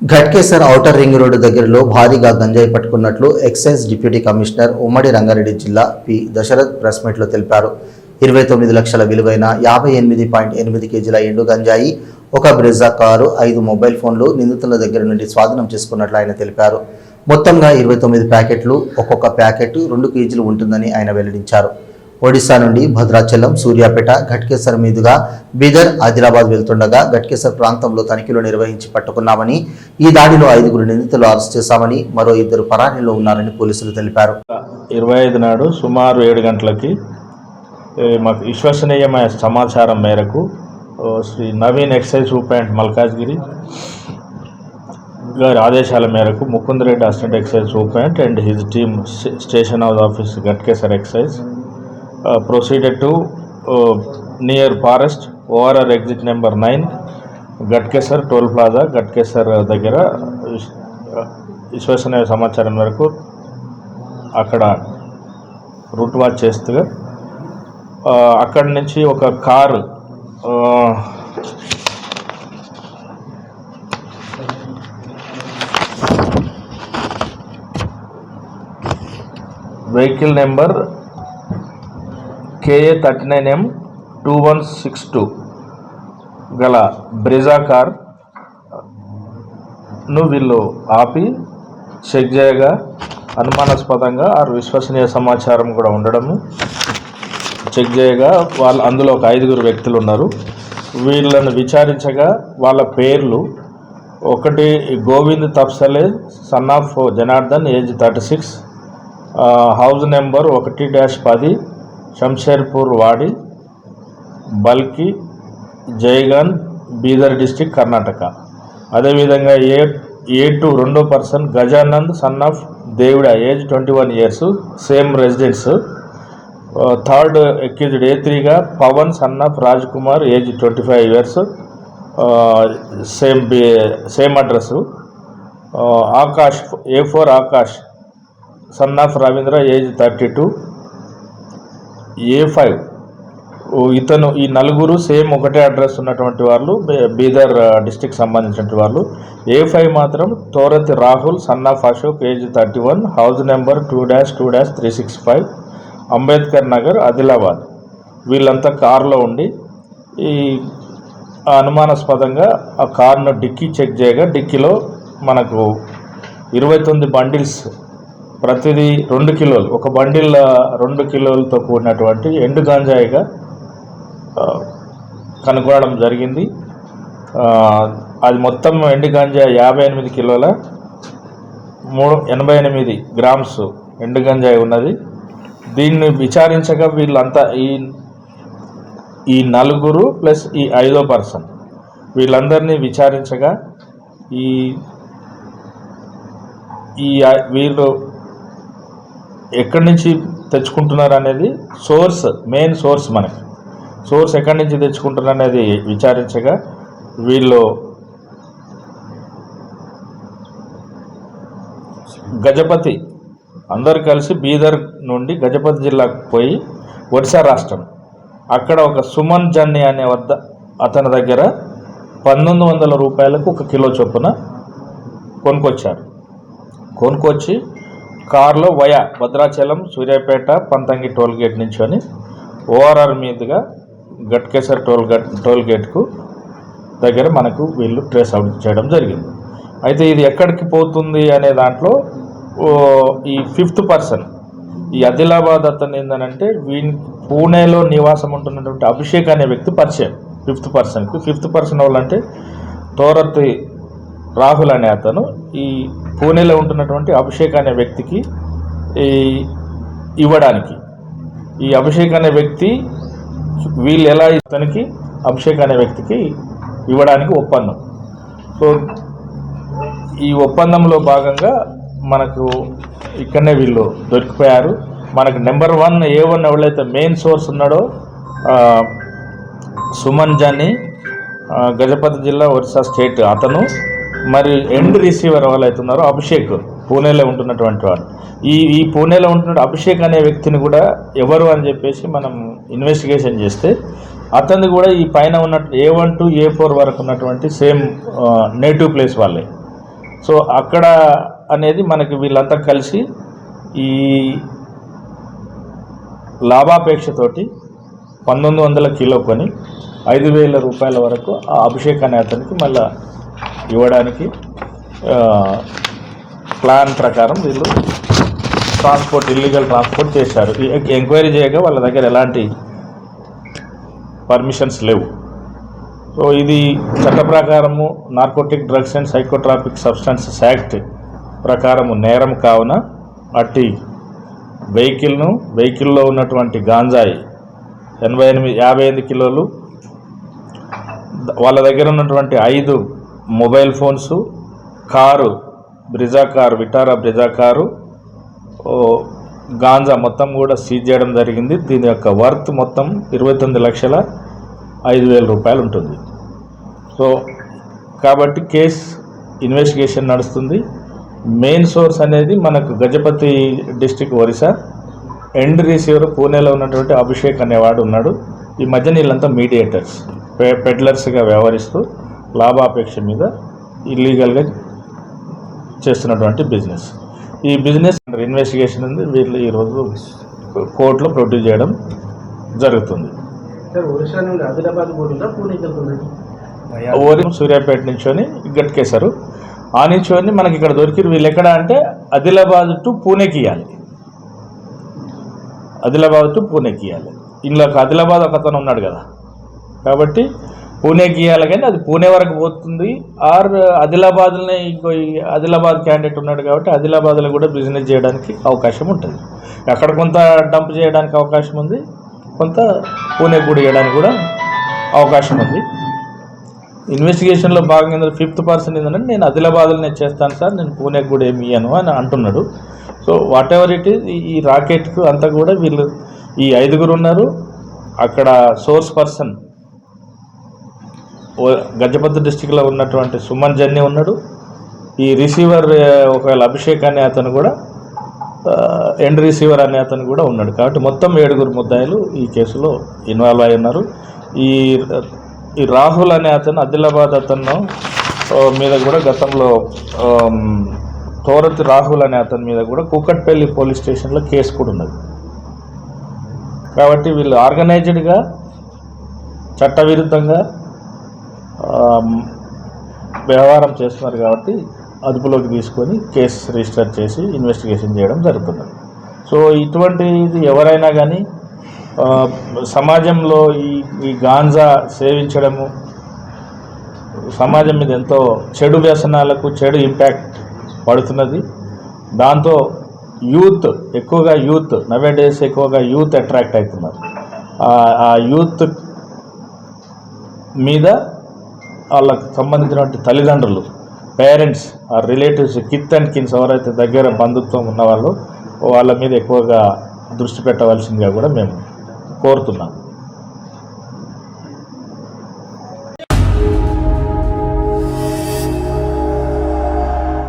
Ghatkesar outer ring road దగ్గరలో భారీగా గంజాయి పట్టుకున్నట్లు ఎక్సైజ్ డిప్యూటీ కమిషనర్ ఉమ్మడి రంగారెడ్డి జిల్లా పి. దశరథ్ ప్రెస్ మీట్లో తెలిపారు. ఇరవై తొమ్మిది లక్షల విలువైన యాభై ఎనిమిది పాయింట్ ఎనిమిది కేజీల ఎండు గంజాయి ఒక బ్రెజా కారు ఐదు మొబైల్ ఫోన్లు నిందితుల దగ్గర నుండి స్వాధీనం చేసుకున్నట్లు ఆయన తెలిపారు. మొత్తంగా ఇరవై తొమ్మిది ప్యాకెట్లు ఒక్కొక్క ప్యాకెట్ రెండు కేజీలు ఉంటుందని ఆయన వెల్లడించారు. ఒడిశా నుండి భద్రాచలం సూర్యాపేట ఘట్కేసర్ మీదుగా బీదర్ ఆదిలాబాద్ వెళ్తుండగా ఘట్కేసర్ ప్రాంతంలో తనిఖీలు నిర్వహించి పట్టుకున్నామని ఈ దాడిలో ఐదుగురు నిందితులు అరెస్ట్ చేశామని మరో ఇద్దరు పరారీలో ఉన్నారని పోలీసులు తెలిపారు. ఇరవై ఐదు నాడు సుమారు ఏడు గంటలకి మాకు విశ్వసనీయమైన సమాచారం మేరకు ఓ, శ్రీ నవీన్ ఎక్సైజ్ సూపరింట్ మల్కాజ్గిరి గారి ఆదేశాల మేరకు Mukunda Reddy assistant excise superintendent and his team station house office Ghatkesar excise proceeded to near forest ORR exit number nine Ghatkesar toll plaza Ghatkesar దగ్గర uh, విశ్వసనీయ సమాచారం మేరకు అక్కడ రూట్ వాచ్ చేస్తూ అక్కడి నుంచి ఒక car vehicle number KA thirty nine M two one six two గల బ్రిజా కార్ను వీళ్ళు ఆపి చెక్ చేయగా అనుమానాస్పదంగా ఆ విశ్వసనీయ సమాచారం కూడా ఉండడము. చెక్ చేయగా వాళ్ళు అందులో ఒక ఐదుగురు వ్యక్తులు ఉన్నారు. వీళ్ళను విచారించగా వాళ్ళ పేర్లు ఒకటి Govind Tapsale son of Janardhan age thirty six house number ఒకటి డాష్ పది శంషేర్పూర్ వాడి బల్కి జైగన్ బీదర్ డిస్టిక్ కర్ణాటక. అదేవిధంగా ఏ ఏ టు రెండో person Gajanand son of Devuda age twenty one years same residence third accused A త్రీగా Pavan son of Raj Kumar age twenty five years. Same B same address. Akash A four Akash son of Ravindra age thirty two. A five ఇతను ఈ నలుగురు same ఒకటే address ఉన్నటువంటి వాళ్ళు Bidar district సంబంధించినటువంటి వాళ్ళు. A five మాత్రం Thorati Rahul son of Ashok age thirty one house number two dash two dash three six five Ambedkar Nagar Adilabad. వీళ్ళంతా కారులో ఉండి ఈ అనుమానాస్పదంగా ఆ కార్ను డిక్కీ చెక్ చేయగా డిక్కీలో మనకు ఇరవై తొమ్మిది బండిల్స్ ప్రతిదీ రెండు కిలోలు. ఒక బండిల్ రెండు కిలోలతో కూడినటువంటి ఎండు గాంజాయిగా కనుగొనడం జరిగింది. అది మొత్తం ఎండు గాంజా యాభై ఎనిమిది కిలోల మూడు ఎనభై ఎనిమిది గ్రామ్స్ ఎండు గంజాయి ఉన్నది. దీన్ని విచారించగా వీళ్ళంతా ఈ ఈ నలుగురు ప్లస్ ఈ ఐదో పర్సన్ వీళ్ళందరినీ విచారించగా ఈ ఈ వీళ్ళు ఎక్కడి నుంచి తెచ్చుకుంటున్నారు అనేది సోర్స్ మెయిన్ సోర్స్ మనకి. సోర్స్ ఎక్కడి నుంచి తెచ్చుకుంటున్నారు అనేది విచారించగా వీళ్ళు గజపతి అందరు కలిసి బీదర్ నుండి గజపతి జిల్లాకు పోయి ఒడిశా రాష్ట్రం. అక్కడ ఒక సుమన్ జన్ని అనే వద్ద అతని దగ్గర పంతొమ్మిది వందల రూపాయలకు ఒక కిలో చొప్పున కొనుక్కొచ్చారు. కొనుక్కొచ్చి కారులో via Bhadrachalam Suryapet Panthangi toll gate నుంచొని ఓఆర్ఆర్ మీదుగా గట్కేసర్ టోల్ గట్ టోల్ గేట్కు దగ్గర మనకు వీళ్ళు ట్రేస్ అవుట్ చేయడం జరిగింది. అయితే ఇది ఎక్కడికి పోతుంది అనే దాంట్లో ఓ, ఈ ఫిఫ్త్ పర్సన్ ఈ ఆదిలాబాద్ అతను ఏంటంటే వీని పూణేలో నివాసం ఉంటున్నటువంటి అభిషేక్ అనే వ్యక్తి పరిచయం ఫిఫ్త్ పర్సన్కి. ఫిఫ్త్ పర్సన్ వాళ్ళంటే తోరతి రాహుల్ అనే అతను ఈ పూణేలో ఉంటున్నటువంటి అభిషేక్ అనే వ్యక్తికి ఈ ఇవ్వడానికి. ఈ అభిషేక్ అనే వ్యక్తి వీళ్ళు ఎలా ఇతనికి అభిషేక్ అనే వ్యక్తికి ఇవ్వడానికి ఒప్పందం. సో ఈ ఒప్పందంలో భాగంగా మనకు ఇక్కడనే వీళ్ళు దొరికిపోయారు. మనకు నెంబర్ వన్ ఏ వన్ ఎవరైతే మెయిన్ సోర్స్ ఉన్నాడో సుమన్ జాని గజపతి జిల్లా ఒరిస్సా స్టేట్ అతను. మరి ఎండ్ రిసీవర్ ఎవరైతే ఉన్నారో అభిషేక్ పూణేలో ఉంటున్నటువంటి వాడు. ఈ ఈ పూణేలో ఉంటున్న అభిషేక్ అనే వ్యక్తిని కూడా ఎవరు అని చెప్పేసి మనం ఇన్వెస్టిగేషన్ చేస్తే అతన్ని కూడా ఈ పైన ఉన్నట్టు A one to A four వరకు ఉన్నటువంటి సేమ్ నేటివ్ ప్లేస్ వాళ్ళే. సో అక్కడ అనేది మనకి వీళ్ళంతా కలిసి ఈ లాభాపేక్షతోటి పంతొమ్మిది వందల కిలో కొని ఐదు వేల రూపాయల వరకు ఆ అభిషేక్ అనే అతనికి మళ్ళీ ఇవ్వడానికి ప్లాన్ ప్రకారం వీళ్ళు ట్రాన్స్పోర్ట్ ఇల్లీగల్ ట్రాన్స్పోర్ట్ చేశారు. ఎంక్వైరీ చేయగా వాళ్ళ దగ్గర ఎలాంటి పర్మిషన్స్ లేవు. సో ఇది చట్ట ప్రకారము narcotic drugs and psychotropic substances act ప్రకారము నేరం కావున అట్టి వెహికల్ను వెహికల్లో ఉన్నటువంటి గాంజాయి ఎనభై ఎనిమిది యాభై ఐదు కిలోలు వాళ్ళ దగ్గర ఉన్నటువంటి ఐదు mobile phones car Brezza car Vitara Brezza car ganja మొత్తం కూడా సీజ్ చేయడం జరిగింది. దీని యొక్క వర్త్ మొత్తం ఇరవై తొమ్మిది లక్షల ఐదు వేల రూపాయలు ఉంటుంది. సో కాబట్టి కేస్ ఇన్వెస్టిగేషన్ నడుస్తుంది. మెయిన్ సోర్స్ అనేది మనకు Gajapati district Orissa. End receiver పూణేలో ఉన్నటువంటి అభిషేక్ అనేవాడు ఉన్నాడు. ఈ మధ్య వీళ్ళంతా మీడియేటర్స్ పె పెడ్లర్స్గా వ్యవహరిస్తూ లాభాపేక్ష మీద ఇల్లీగల్గా చేస్తున్నటువంటి బిజినెస్ ఈ బిజినెస్ ఇన్వెస్టిగేషన్ ఉంది. వీళ్ళు ఈరోజు కోర్టులో ప్రొడ్యూస్ చేయడం జరుగుతుంది. ఓరి సూర్యాపేట నుంచొని గట్కేశారు. ఆ నుంచొని మనకి ఇక్కడ దొరికిరు. వీళ్ళు ఎక్కడ అంటే ఆదిలాబాద్ టు పూణేకి ఇవ్వాలి ఆదిలాబాద్ టు పూణేకి ఇవ్వాలి ఇందులో ఆదిలాబాద్ ఒక అతను ఉన్నాడు కదా. కాబట్టి పూణేకి గీయాలి కానీ అది పూణే వరకు పోతుంది. ఆర్ ఆదిలాబాద్లోనే ఇంకో ఆదిలాబాద్ క్యాండిడేట్ ఉన్నాడు కాబట్టి ఆదిలాబాద్లో కూడా బిజినెస్ చేయడానికి అవకాశం ఉంటుంది. అక్కడ కొంత డంప్ చేయడానికి అవకాశం ఉంది. కొంత పూణే కూడా ఇవ్వడానికి కూడా అవకాశం ఉంది. ఇన్వెస్టిగేషన్లో భాగంగా ఫిఫ్త్ పర్సన్ ఏంటంటే నేను ఆదిలాబాద్లోనే చేస్తాను సార్ నేను పూణేకి కూడా ఏమి ఇయ్యను అని అంటున్నాడు. So whatever it is ఈ రాకెట్కు అంతా కూడా వీళ్ళు ఈ ఐదుగురు ఉన్నారు. అక్కడ సోర్స్ పర్సన్ గజపతి డిస్టిక్లో ఉన్నటువంటి సుమన్ జన్ని ఉన్నాడు. ఈ రిసీవర్ ఒకవేళ అభిషేక్ అనే అతను కూడా ఎండ్ రిసీవర్ అనే అతను కూడా ఉన్నాడు. కాబట్టి మొత్తం ఏడుగురు ముద్దాయిలు ఈ కేసులో ఇన్వాల్వ్ అయి ఉన్నారు. ఈ ఈ రాహుల్ అనే అతను ఆదిలాబాద్ అతను మీద కూడా గతంలో తోరతి రాహుల్ అనే అతని మీద కూడా కూకట్పల్లి పోలీస్ స్టేషన్లో కేసు కూడా ఉన్నది. కాబట్టి వీళ్ళు ఆర్గనైజ్డ్గా చట్టవిరుద్ధంగా వ్యవహారం చేస్తున్నారు కాబట్టి అదుపులోకి తీసుకొని కేసు రిజిస్టర్ చేసి ఇన్వెస్టిగేషన్ చేయడం జరుగుతుంది. సో ఇటువంటిది ఎవరైనా కానీ సమాజంలో ఈ ఈ గాంజా సేవించడము సమాజం మీద ఎంతో చెడు వ్యసనాలకు చెడు ఇంపాక్ట్ పడుతున్నది. దాంతో యూత్ ఎక్కువగా యూత్ నవే డేస్ ఎక్కువగా యూత్ అట్రాక్ట్ అవుతున్నారు. ఆ యూత్ మీద వాళ్ళకు సంబంధించినటువంటి తల్లిదండ్రులు పేరెంట్స్ ఆ రిలేటివ్స్ కిత్ అండ్ కిన్స్ ఎవరైతే దగ్గర బంధుత్వం ఉన్నవాళ్ళు వాళ్ళ మీద ఎక్కువగా దృష్టి పెట్టవలసిందిగా కూడా మేము కోరుతున్నాం.